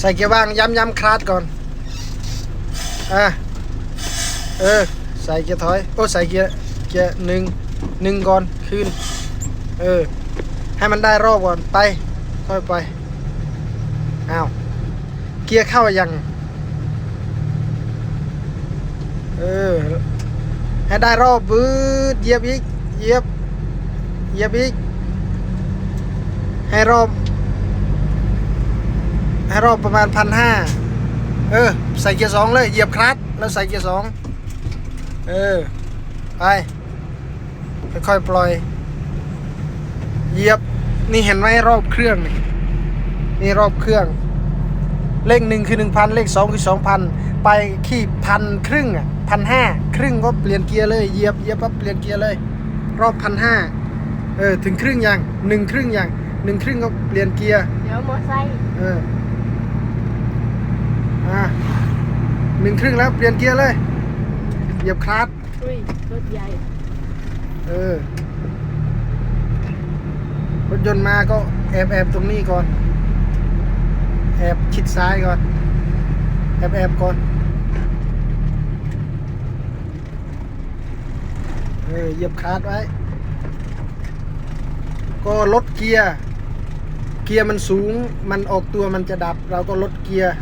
ใส่เกียร์ว่างย้ำย้ำคลาสก่อน อะ เออ ใส่เกียร์ถอย โอ้ ใส่เกียร์ เกียร์หนึ่งหนึ่งก่อน ขึ้น เออ ให้มันได้รอบก่อน ไป ค่อยไป อ้าว เกียร์เข้ายัง เออ ให้ได้รอบบืดเยียบอีก เยียบ เยียบอีก ให้รอบ ให้รอบประมาณพันห้าเออ ใส่เกียร์สองเลย เหยียบคลัตช์แล้วใส่เกียร์สองเออ ไป ค่อยๆปล่อย เหยียบ นี่เห็นไหมรอบเครื่องนี่ นี่รอบเครื่อง เลขหนึ่งคือหนึ่งพันเลขสองคือสองพันไปขี้พันครึ่งอะพันห้าครึ่งก็เปลี่ยนเกียร์เลย เหยียบเหยียบปั๊บเปลี่ยนเกียร์เลย รอบพันห้าเออ ถึงครึ่งยังหนึ่งครึ่งยังหนึ่งครึ่งก็เปลี่ยนเกียร์ เดี๋ยวมอไซค์เอออ่า หนึ่งครึ่งแล้วเปลี่ยนเกียร์เลยเหยียบคลัตช์อุ้ยรถใหญ่เออรถยนต์มาก็แอบแอบตรงนี้ก่อน แอบชิดซ้ายก่อน แอบแอบก่อน เออเหยียบคลัตช์ไว้ ก็ลดเกียร์ เกียร์มันสูง มันออกตัวมันจะดับ เราก็ลดเกียร์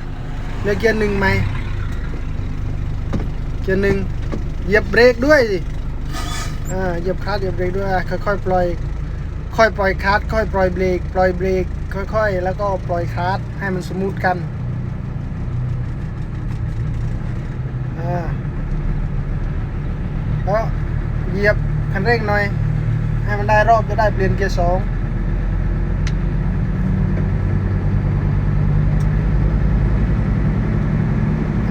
เหลือเกียร์หนึ่งไหมเกียร์หนึ่งเหยียบเบรกด้วยสิอ่าเหยียบคลัตช์เหยียบเบรกด้วยค่อยๆปล่อย ค่อยปล่อยคลัตช์ค่อยปล่อยเบรกปล่อยเบรกค่อยๆ แล้วก็ปล่อยคลัตช์ให้มันสมูทกันอ่าแล้วเหยียบคันเร่งหน่อย ให้มันได้รอบจะได้เปลี่ยนเกียร์สอง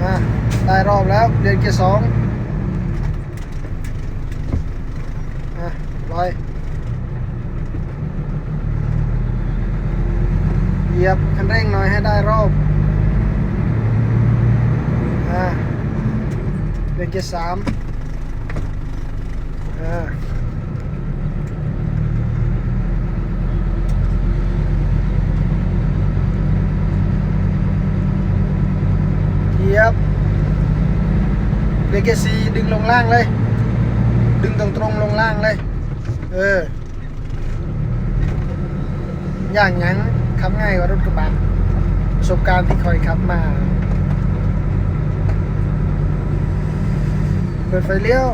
อะ ได้รอบแล้วเรียนเกียร์สองอะลอยเหยียบคันเร่งหน่อยให้ได้รอบอะเรียนเกียร์สามอ่า เหยียบ เบรกเกยร์ซีดึงลงล่างเลย ดึงตรงตรงลงล่างเลย เออ อย่างยังขับง่ายกว่ารถกระบะประสบการณ์ที่คอยขับมา เปิดไฟเลี้ยว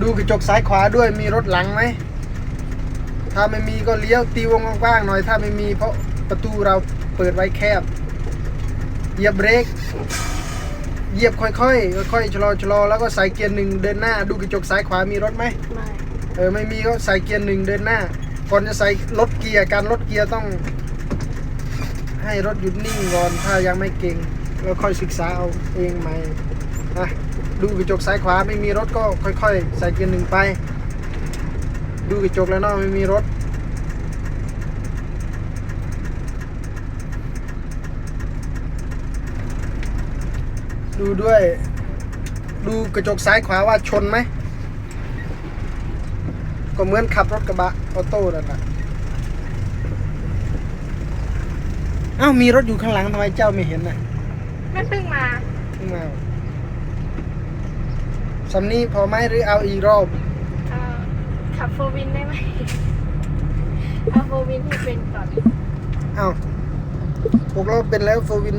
ดูกระจกซ้ายขวาด้วยมีรถหลังไหม ถ้าไม่มีก็เลี้ยวตีวงกว้างๆหน่อย ถ้าไม่มีเพราะประตูเราเปิดไว้แคบเหยียบเบรก เหยียบค่อยๆค่อยๆชะลอชะลอแล้วก็ใส่เกียร์หนึ่งเดินหน้า ดูกระจกซ้ายขวามีรถไหมไม่เออไม่มีก็ใส่เกียร์หนึ่งเดินหน้า ก่อนจะใส่ลดเกียร์การลดเกียร์ต้อง ให้รถหยุดนิ่งก่อนถ้ายังไม่เก่งแล้วค่อยศึกษาเอาเองใหม่นะดูกระจกซ้ายขวาไม่มีรถก็ค่อย ๆ ใส่เกียร์หนึ่งไป ดูกระจกแล้วเนาะไม่มีรถ ดูด้วย ดูกระจกซ้ายขวาว่าชนไหม ก็เหมือนขับรถกระบะออโต้นั่นแหละอ้าวมีรถอยู่ข้างหลังทำไมเจ้าไม่เห็นน่ะไม่เพิ่งมาเพิ่งมาสำนี้พอไหมหรือเอาอีกรอบเอ่อขับโฟวินได้ไหมเอาโฟวินให้เป็นก่อนอ้าวพวกเราเป็นแล้วโฟวิน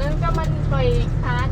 นั้นก็มันไปลคาด